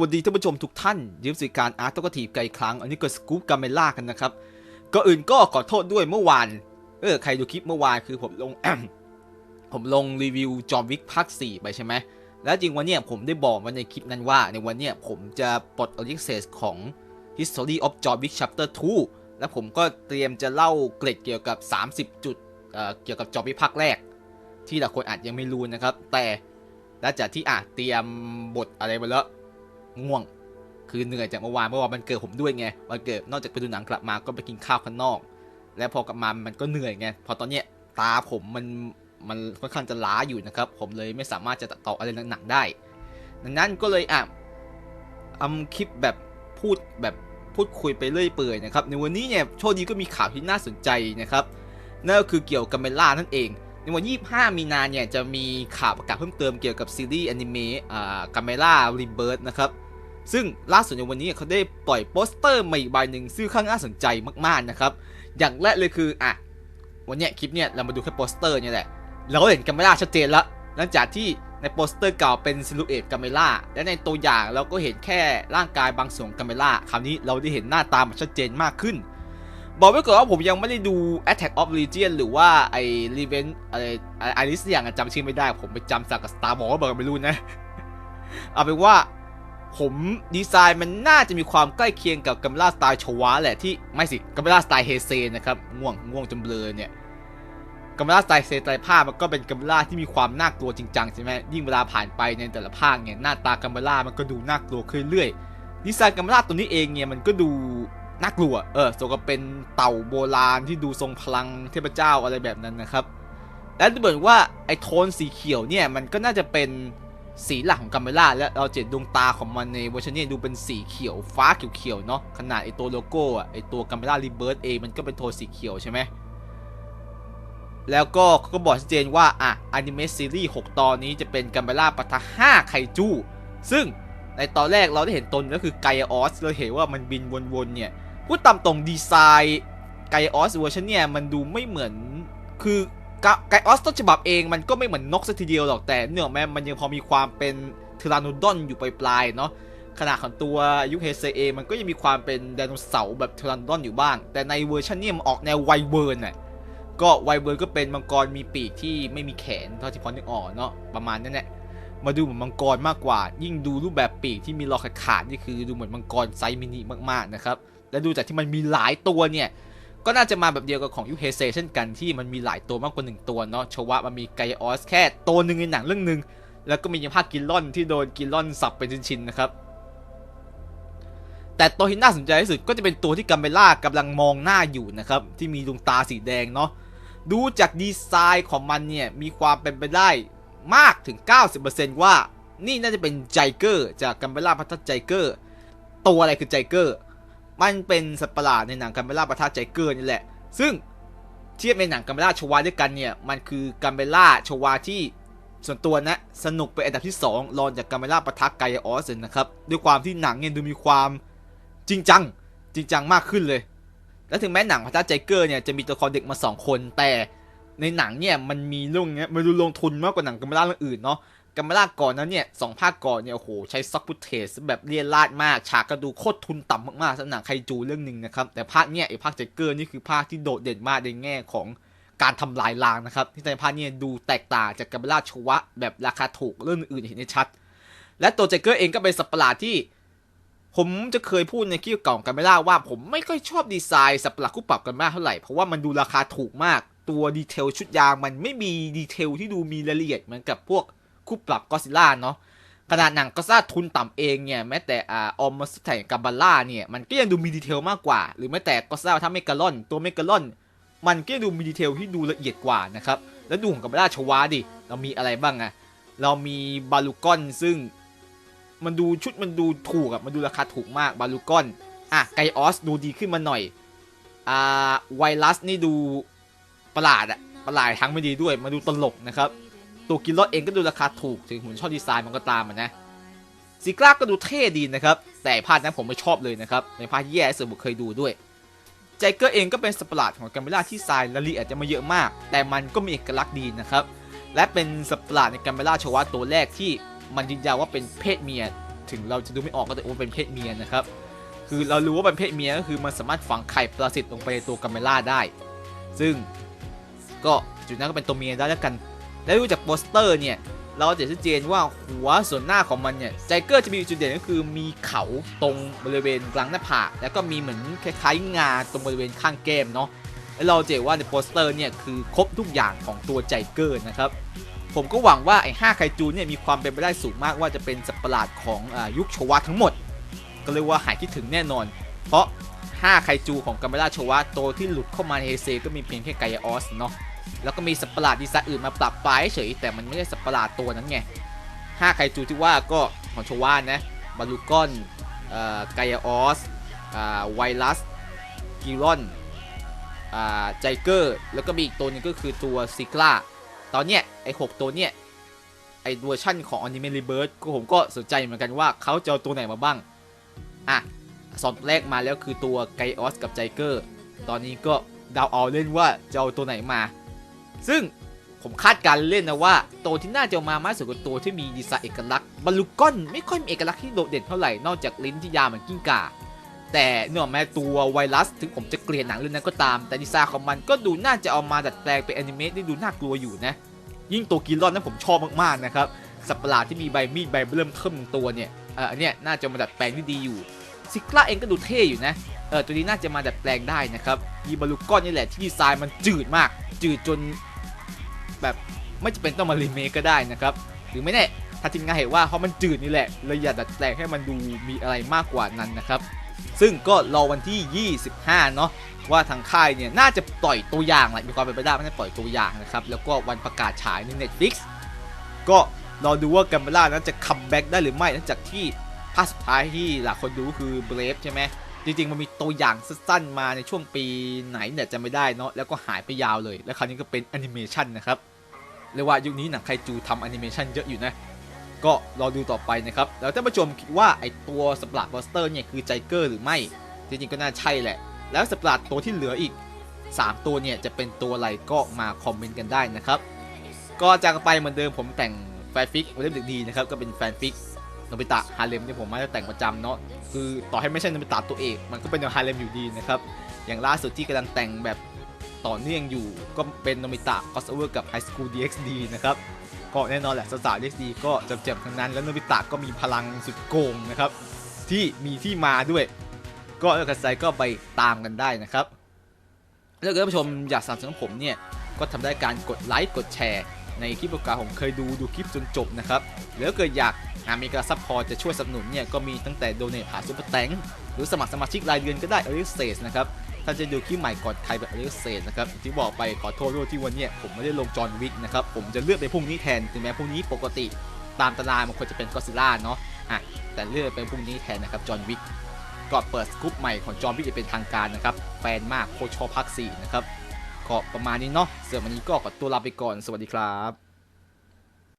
วัสดีท่านผู้ชมทุกท่านยินดีการอาร์ตกทีบไกลครั้ง อันนี้ก็สกู๊ปกาเมล่ากันนะครับก็อื่นก็ขอโทษด้วยเมื่อวานเออใครดูคลิปเมื่อวานคือผมลงผมลงรีวิวจอมวิกภาค4ไปใช่ไหมแล้วจริงวันเนี้ยผมได้บอกไว้ในคลิปนั้นว่า ในวันเนี้ยผมจะปลด Early Access ของ History of John Wick Chapter 2 แล้วผมก็เตรียมจะเล่าเกร็ดเกี่ยวกับ 30 จุดเเกี่ยวกับจอมวิกภาคแรก ที่หลายคนอาจยังไม่รู้นะครับ แต่หลังจากที่อะเตรียมบทอะไรไปแล้ว ง่วง คือเหนื่อยจากเมื่อวานเมื่อวานมันเกิดผมด้วยไงวันเกิดนอกจากไปดูหนังกลับมาก็ไปกินข้าวข้างนอก แล้วพอกลับมามันก็เหนื่อยไงพอตอนเนี้ยตาผมมันมันค่อนข้างจะล้าอยู่นะครับ ผมเลยไม่สามารถจะตัดต่ออะไรหนักๆได้ ดังนั้นก็เลยอะทำคลิปแบบพูดแบบพูดคุยไปเรื่อยเปื่อยนะครับ ในวันนี้เนี่ยโชคดีก็มีข่าวที่น่าสนใจนะครับนั่นก็คือเกี่ยวกับเมล่านั่นเอง ในวัน25มีนาเนี่ยจะมีข่าวประกาศเพิ่มเติมเกี่ยวกับซีรีส์อนิเมะอ่ากาเมล่ารีเบิร์นะครับ ซึ่งล่าสุดในวันนี้เขาได้ปล่อยโปสเตอร์ใหม่ใบหนึ่งซึ่งค่อนข้างน่าสนใจมากๆนะครับ อย่างแรกเลยคืออะวันนี้คลิปเนี่ยเรามาดูแค่โปสเตอร์เนี่ยแหละเราก็เห็นกาเมล่าชัดเจนล้วหลังจากที่ในโปสเตอร์เก่าเป็นซิลูเอตกาเมล่าและในตัวอย่างเราก็เห็นแค่ร่างกายบางส่วนกาเมล่าคราวนี้เราได้เห็นหน้าตามันชัดเจนมากขึ้น บอกไว้ก่อนว่าผมยังไม่ได้ดู Attack of Legion หรือว่าไอ้ Revenge อะไรอะไรนิสักอย่างจำชื่อไม่ได้ ผมไปจำจากกับ Star Wars บอกไม่รู้นะเอาเป็นว่า ผมดีไซน์มันน่าจะมีความใกล้เคียงกับกัมล่าสไตล์ชวาแหละที่ไม่สิกัมล่าสไตล์เฮเซนะครับง่วงง่วงจนเบลอเนี่ยกัมล่าสไตล์เซไตรภาพมันก็เป็นกัมล่าที่มีความน่ากลัวจริงจังใช่ไหมยิ่งเวลาผ่านไปในแต่ละภาคเนี่ยหน้าตากัมล่ามันก็ดูน่ากลัวขึ้นเรื่อยดีไซน์กัมล่าตัวนี้เองเนี่ยมันก็ดูน่ากลัวเออสกับเป็นเต่าโบราณที่ดูทรงพลังเทพเจ้าอะไรแบบนั้นนะครับและดูเหมือนว่าไอโทนสีเขียวเนี่ยมันก็น่าจะเป็น สีหลักของกัมเมล่าและเราเจ็ดดวงตาของมันในเวอร์ชันนี้ดูเป็นสีเขียวฟ้าเขียวๆเนาะขนาดไอตัวโลโก้อะไอตัวกัมเมล่ารีเบิร์ตเองมันก็เป็นโทนสีเขียวใช่ไหมแล้วก็เขาก็บอกชัดเจนว่าอะอนิเมะซีรีส์6ตอนนี้จะเป็นกัมเมล่าปะทะ5ไคจูซึ่งในตอนแรกเราได้เห็นตนก็คือไกออสเราเห็นว่ามันบินวนๆเนี่ยพูดตามตรงดีไซน์ไกออสเวอร์ชันเนี่ยมันดูไม่เหมือนคือ ไกออสต้นฉบับเองมันก็ไม่เหมือนนกสัทีเดียวหรอกแต่เนื่องแม้มันยังพอมีความเป็นเทราโนดอนอยู่ปลายๆเนาะขนาดของตัวยุคเฮเซเอมันก็ยังมีความเป็นไดโนเสาร์แบบเทราโนดอนอยู่บ้าง แต่ในเวอร์ชันนี้มันออกแนวไวเวิร์นน่ะก็ไวเวิร์นก็เป็นมังกรมีปีกที่ไม่มีแขนเท่าที่พอนึกออกเนาะประมาณนั้นแหละมาดูเหมือนมังกรมากกว่า ยิ่งดูรูปแบบปีกที่มีรอยขาดนี่คือดูเหมือนมังกรไซส์มินิมากๆนะครับ และดูจากที่มันมีหลายตัวเนี่ย ก็น่าจะมาแบบเดียวกับของยูเฮเซเช่นกันที่มันมีหลายตัวมากกว่าหนึ่งตัวเนาะชวะมันมีไกออสแค่ตัวหนึ่งในหนังเรื่องหนึ่งแล้วก็มียังภาคกิลลอนที่โดนกิลลอนสับเป็นชิ้นๆนะครับ แต่ตัวที่น่าสนใจที่สุดก็จะเป็นตัวที่กัมเบล่ากำลังมองหน้าอยู่นะครับที่มีดวงตาสีแดงเนาะดูจากดีไซน์ของมันเนี่ยมีความเป็นไปได้มากถึง 90%ว่านี่น่าจะเป็นไจเกอร์จากกัมเบล่าพัทไจเกอร์ตัวอะไรคือไจเกอร์ มันเป็นสัตว์ประหลาดในหนังกัมเบล่าประทะใจเกอร์นี่แหละ ซึ่งเทียบในหนังกัมเบล่าชวาด้วยกันเนี่ย มันคือกัมเบล่าชวาที่ส่วนตัวนะสนุกเป็นอันดับที่ 2 รองจากกัมเบล่าประทะไกออสนะครับ ด้วยความที่หนังเนี่ยดูมีความจริงจัง จริงจังมากขึ้นเลย และถึงแม้หนังปะทะใจเกอร์เนี่ยจะมีตัวละครเด็กมา 2 คน แต่ในหนังเนี่ยมันมีเรื่องเนี้ยมันดูลงทุนมากกว่าหนังกัมเบล่าเรื่องอื่นเนาะ กัมเบล่าก่อนนั้นเนี่ยสองภาคก่อนเนี่ยโอ้โหใช้ซ็อกฟุเทสแบบเรียนลาดมาก ฉากก็ดูโคตรทุนต่ำมากๆสำหรับหนังไคจูเรื่องหนึ่งนะครับ แต่ภาคเนี่ยไอภาคเจเกอร์นี่คือภาคที่โดดเด่นมากในแง่ของการทำลายล้างนะครับ ที่ในภาคเนี่ยดูแตกต่างจากกัมเบล่าชวะ แบบราคาถูกเรื่องอื่นเห็นได้ชัด และตัวเจเกอร์เองก็เป็นสัปหลาดที่ผมจะเคยพูดในคลิปเก่ากันไม่ล่าว่า ผมไม่ค่อยชอบดีไซน์สัปหลาดคู่ปรับกันมากเท่าไหร่ เพราะว่ามันดูราคาถูกมาก ตัวดีเทลชุดยางมันไม่มีดีเทลที่ดูมีรายละเอียดเหมือนกับพวก คู่ปรับก็ซิล่าเนาะขนาดหนังก็ซ่าทุนต่ำเองเนี่ยแม้แต่อ่าออมมาสไตนกับบาล่าเนี่ยมันก็ยังดูมีดีเทลมากกว่า หรือแม้แต่ก็ซ่าถ้าเมกาลอน ตัวเมกาลอน มันก็ยังดูมีดีเทลที่ดูละเอียดกว่านะครับแล้วดูของกับบาล่าชวาดิเรามีอะไรบ้างอะเรามีบาลูกอนซึ่งมันดูชุดมันดูถูกอะมันดูราคาถูกมากบาลูกอนอะไกออสดูดีขึ้นมาหน่อยอ่าไวรัสนี่ดูประหลาดอะประหลาดทั้งไม่ดีด้วยมาดูตลกนะครับ ตัวกินลอดเองก็ดูราคาถูกถึงผมชอบดีไซน์มันก็ตามมันนะซีกล้าก็ดูเท่ดีนะครับ แต่ภาคนั้นผมไม่ชอบเลยนะครับในภาคแย่สุดผมเคยดูด้วยจเกอร์เองก็เป็นสัตว์ประหลาดของกัมเบล่าที่ทรายละเอียดอาจจะมาเยอะมาก แต่มันก็มีเอกลักษณ์ดีนะครับ และเป็นสัตว์ประหลาดในกัมเบล่าชวาตัวแรกที่มันยืนยันว่าเป็นเพศเมีย ถึงเราจะดูไม่ออกก็แต่ว่าเป็นเพศเมียนะครับ คือเรารู้ว่าเป็นเพศเมียก็คือมันสามารถฝังไข่ปรสิตลงไปในตัวกัมเมล่าได้ ซึ่งก็จุดนั้นก็เป็นตัวเมียได้แล้วกัน แล้วดูจากโปสเตอร์เนี่ย เราจะชัดเจนว่าหัวส่วนหน้าของมันเนี่ยไจเกอร์จะมีจุดเด่นก็คือมีเขาตรงบริเวณกลางหน้าผากแล้วก็มีเหมือนคล้ายๆงาตรงบริเวณข้างแก้มเนาะแล้วเราจะเห็นว่าในโปสเตอร์เนี่ยคือครบทุกอย่างของตัวไจเกอร์นะครับผมก็หวังว่าไอ้ห้าไคจูเนี่ยมีความเป็นไปได้สูงมากว่าจะเป็นสัตว์ประหลาดของอยุคโชวะทั้งหมด ก็เลยว่าหายคิดถึงแน่นอน เพราะ 5 ไคจูของกัมเบล่าโชวะตัวที่หลุดเข้ามาในเฮเซก็มีเพียงแค่ไกออสเนาะ แล้วก็มีสัตว์ประหลาดดีไซน์อื่นมาปรับปลายเฉยแต่มันไม่ใช่สัตว์ประหลาดตัวนั้นไง5ไคจูที่ว่าก็ของโชวะนะบาลูกอนไกออสไวรัสกิรอนไจเกอร์ แล้วก็มีอีกตัวนึงก็คือตัวซิกลาตอนเนี้ยไอ้หกตัวเนี้ยไอ้เวอร์ชั่นของอนิเมะรีเบิร์ก็ผมก็สนใจเหมือนกันว่าเขาจะเอาตัวไหนมาบ้าง อะสองตัวแรกมาแล้วคือตัวไกออสกับไจเกอร์ ตอนนี้ก็ดาวเอาเล่นว่าจะเอาตัวไหนมา ซึ่งผมคาดการเล่นนะว่าตัวที่น่าจะเอามามากสุดก็ตัวที่มีดีไซน์เอกลักษณ์บอลูกอนไม่ค่อยมีเอกลักษณ์ที่โดดเด่นเท่าไหร่นอกจากลิ้นที่ยาวเหมือนกิ้งก่าแต่เนื่องแม้ตัวไวรัส ถึงผมจะเกลียดหนังเรื่องนั้นก็ตาม แต่ดีไซน์ของมันก็ดูน่าจะเอามาดัดแปลงเป็นแอนิเมะได้ดูน่ากลัวอยู่นะ ยิ่งตัวกิลอนนั้นผมชอบมากๆนะครับสัตว์ประหลาดที่มีใบมีดใบเริ่มเทิมหนึ่งตัวเนี่ยเออเนี่ยน่าจะมาดัดแปลงที่ดีอยู่ซิกล่าเองก็ดูเท่อยู่นะเออตัวนี้น่าจะมาดัดแปลงได้นะครับยีบาลูกอนนี่แหละที่ดีไซน์มันจืดมาก จืดจน แบบไม่จำเป็นต้องมารีเมคก็ได้นะครับ หรือไม่แน่ถ้าทีมงานเห็นว่าเพราะมันจืดนี่แหละเลยอยากดัดแปลงให้มันดูมีอะไรมากกว่านั้นนะครับ ซึ่งก็รอวันที่ 25 เนาะว่าทางค่ายเนี่ยน่าจะปล่อยตัวอย่างแหละมีความเป็นไปได้ไม่ได้ปล่อยตัวอย่างนะครับ แล้วก็วันประกาศฉายใน Netflix ก็รอดูว่ากัมเบล่านั้นจะคัมแบ็กได้หรือไม่หลังจากที่ภาคสุดท้ายที่หลายคนดูคือเบรฟใช่ไหม จริงๆมันมีตัวอย่างสั้นๆมาในช่วงปีไหนเนี่ยจะไม่ได้เนาะแล้วก็หายไปยาวเลย แล้วคราวนี้ก็เป็นแอนิเมชันนะครับเรียกว่ายุคนี้หนังไคจูทำแอนิเมชันเยอะอยู่นะ ก็รอดูต่อไปนะครับ แล้วท่านผู้ชมคิดว่าไอตัวสปลาร์บอสเตอร์เนี่ยคือไจเกอร์หรือไม่ จริงๆก็น่าใช่แหละ แล้วสปลาร์ตัวที่เหลืออีก 3 ตัวเนี่ยจะเป็นตัวอะไรก็มาคอมเมนต์กันได้นะครับ ก็จากไปเหมือนเดิมผมแต่งแฟนฟิกเล่มด็กดีนะครับก็เป็นแฟนฟิก โนบิตะฮาเลมที่ผมมาจะแต่งประจำเนาะคือต่อให้ไม่ใช่โนบิตะตัวเอกมันก็เป็นฮาเลมอยู่ดีนะครับอย่างล่าสุดที่กำลังแต่งแบบต่อเนื่องอยู่ก็เป็นโนบิตะคอสเวอร์กับไฮสคูลดีเอ็กซ์ดีนะครับก็แน่นอนแหละสาวๆ DXD ก็เจ็บๆทั้งนั้น แล้วโนบิตะก็มีพลังสุดโกงนะครับที่มีที่มาด้วย ก็เอกระไซก็ไปตามกันได้นะครับแล้วถ้าท่านผู้ชมอยากสนับสนุนผมเนี่ยก็ทำได้การกดไลค์กดแชร์ ในคลิปโปรกาผมเคยดูดูคลิปจนจบนะครับแล้วเกิดอยากหามีการซัพพอร์ตจะช่วยสนับสนุนเนี่ยก็มีตั้งแต่โดเนทผ่านซุปเปอร์แตงหรือสมัครสมาชิกรายเดือนก็ได้อลิเซสนะครับถ้าจะดูคลิปใหม่ก่อนใครแบบเอลิเซสนะครับอย่างที่บอกไปขอโทษด้วยที่วันนี้ผมไม่ได้ลงจอห์นวิกนะครับผมจะเลือกไปพรุ่งนี้แทนถึงแม้พรุ่งนี้ปกติตามตารางมันควรจะเป็นก็ซิล่าเนาะอะแต่เลือกเป็นพรุ่งนี้แทนนะครับจอห์นวิกก็เปิดสกู๊ปใหม่ของจอห์นวิกจะเป็นทางการนะครับแฟนมากโคชชอบภาค4นะครับ ก็ประมาณนี้เนาะเส่วนวันนี้ก็ขอตัวลาไปก่อนสวัสดีครับ